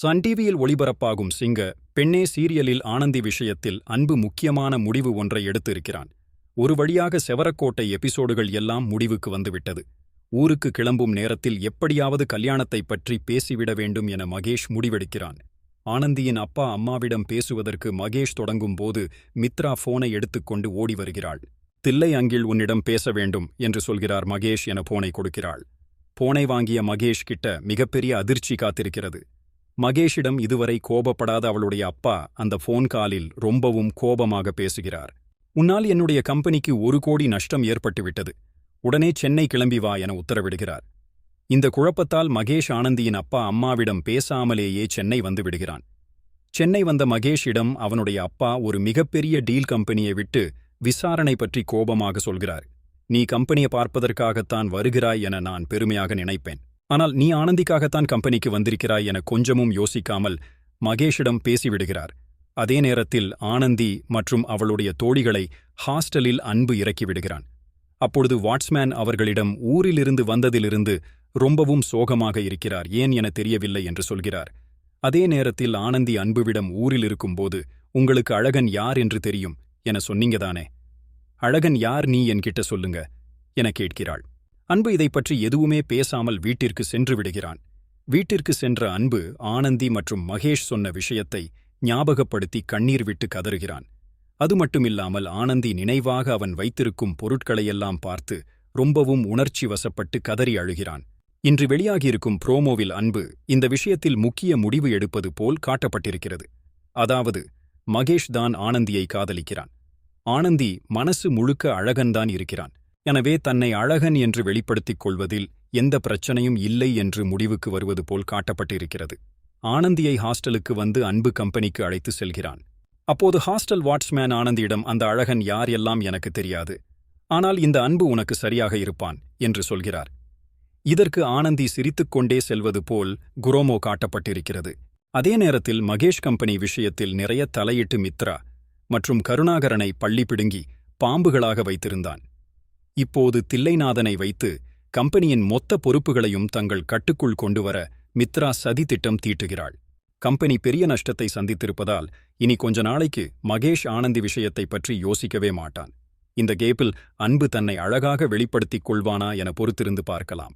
Sun டிவியில் ஒளிபரப்பாகும் சிங்க பெண்ணே சீரியலில் ஆனந்தி விஷயத்தில் அன்பு முக்கியமான முடிவு ஒன்றை எடுத்திருக்கிறான். ஒரு வழியாக செவரக்கோட்டை எபிசோடுகள் எல்லாம் முடிவுக்கு வந்துவிட்டது. ஊருக்கு கிளம்பும் நேரத்தில் எப்படியாவது கல்யாணத்தைப் பற்றி பேசிவிட வேண்டும் என மகேஷ் முடிவெடுக்கிறான். ஆனந்தியின் அப்பா அம்மாவிடம் பேசுவதற்கு மகேஷ் தொடங்கும்போது மித்ரா போனை எடுத்துக்கொண்டு ஓடி வருகிறாள். தில்லை அங்கில் உன்னிடம் பேச வேண்டும் என்று சொல்கிறார் மகேஷ் என போனை கொடுக்கிறாள். போனை வாங்கிய மகேஷ் கிட்ட மிகப்பெரிய அதிர்ச்சி காத்திருக்கிறது. மகேஷிடம் இதுவரை கோபப்படாத அவளுடைய அப்பா அந்த ஃபோன் காலில் ரொம்பவும் கோபமாக பேசுகிறார். உன்னால் என்னுடைய கம்பெனிக்கு ஒரு கோடி நஷ்டம் ஏற்பட்டுவிட்டது. உடனே சென்னை கிளம்பி வா என உத்தரவிடுகிறார். இந்த குழப்பத்தால் மகேஷ் ஆனந்தியின் அப்பா அம்மாவிடம் பேசாமலேயே சென்னை வந்து விடுகிறான். சென்னை வந்த மகேஷிடம் அவனுடைய அப்பா ஒரு மிகப்பெரிய டீல் கம்பெனியை விட்டு விசாரணை பற்றி கோபமாக சொல்கிறார். நீ கம்பெனியை பார்ப்பதற்காகத்தான் வருகிறாய் என நான் பெருமையாக நினைப்பேன். ஆனால் நீ ஆனந்திக்காகத்தான் கம்பெனிக்கு வந்திருக்கிறாய் என கொஞ்சமும் யோசிக்காமல் மகேஷிடம் பேசிவிடுகிறார். அதே நேரத்தில் ஆனந்தி மற்றும் அவளுடைய தோழிகளை ஹாஸ்டலில் அன்பு இறக்கிவிடுகிறான் அப்பொழுது வாட்ஸ்மேன் அவர்களிடம் ஊரிலிருந்து வந்ததிலிருந்து ரொம்பவும் சோகமாக இருக்கிறார் ஏன் என தெரியவில்லை என்று சொல்கிறார். அதே நேரத்தில் ஆனந்தி அன்புவிடம் ஊரில் இருக்கும்போது உங்களுக்கு அழகன் யார் என்று தெரியும் என சொன்னீங்கதானே அழகன் யார் நீ என்கிட்ட சொல்லுங்க என கேட்கிறாள். அன்பு இதைப் பற்றி எதுவுமே பேசாமல் வீட்டிற்கு சென்று விடுகிறான். வீட்டிற்கு சென்ற அன்பு ஆனந்தி மற்றும் மகேஷ் சொன்ன விஷயத்தை ஞாபகப்படுத்தி கண்ணீர் விட்டு கதறுகிறான். அது மட்டுமில்லாமல் ஆனந்தி நினைவாக அவன் வைத்திருக்கும் பொருட்களையெல்லாம் பார்த்து ரொம்பவும் உணர்ச்சி வசப்பட்டு கதறி அழுகிறான். இன்று வெளியாகியிருக்கும் புரோமோவில் அன்பு இந்த விஷயத்தில் முக்கிய முடிவு எடுப்பது போல் காட்டப்பட்டிருக்கிறது. அதாவது மகேஷ் தான் ஆனந்தியை காதலிக்கிறான். ஆனந்தி மனசு முழுக்க அழகன்தான் இருக்கிறான். எனவே தன்னை அழகன் என்று வெளிப்படுத்திக் கொள்வதில் எந்த பிரச்சனையும் இல்லை என்று முடிவுக்கு வருவது போல் காட்டப்பட்டிருக்கிறது. ஆனந்தியை ஹாஸ்டலுக்கு வந்து அன்பு கம்பெனிக்கு அழைத்து செல்கிறான். அப்போது ஹாஸ்டல் வாட்ச்மேன் ஆனந்தியிடம் அந்த அழகன் யார் எல்லாம் எனக்கு தெரியாது. ஆனால் இந்த அன்பு உனக்கு சரியாக இருப்பான் என்று சொல்கிறார். இதற்கு ஆனந்தி சிரித்துக்கொண்டே செல்வது போல் குரோமோ காட்டப்பட்டிருக்கிறது. அதே நேரத்தில் மகேஷ் கம்பெனி விஷயத்தில் நிறைய தலையிட்டு மித்ரா மற்றும் கருணாகரனை பள்ளி பிடுங்கி பாம்புகளாக வைத்திருந்தான். இப்போது தில்லைநாதனை வைத்து கம்பெனியின் மொத்த பொறுப்புகளையும் தங்கள் கட்டுக்குள் கொண்டுவர மித்ரா சதி திட்டம் தீட்டுகிறாள். கம்பெனி பெரிய நஷ்டத்தை சந்தித்திருப்பதால் இனி கொஞ்ச நாளைக்கு மகேஷ் ஆனந்தி விஷயத்தை பற்றி யோசிக்கவே மாட்டான். இந்த கேப்பில் அன்பு தன்னை அழகாக வெளிப்படுத்திக் கொள்வானா என பொறுத்திருந்து பார்க்கலாம்.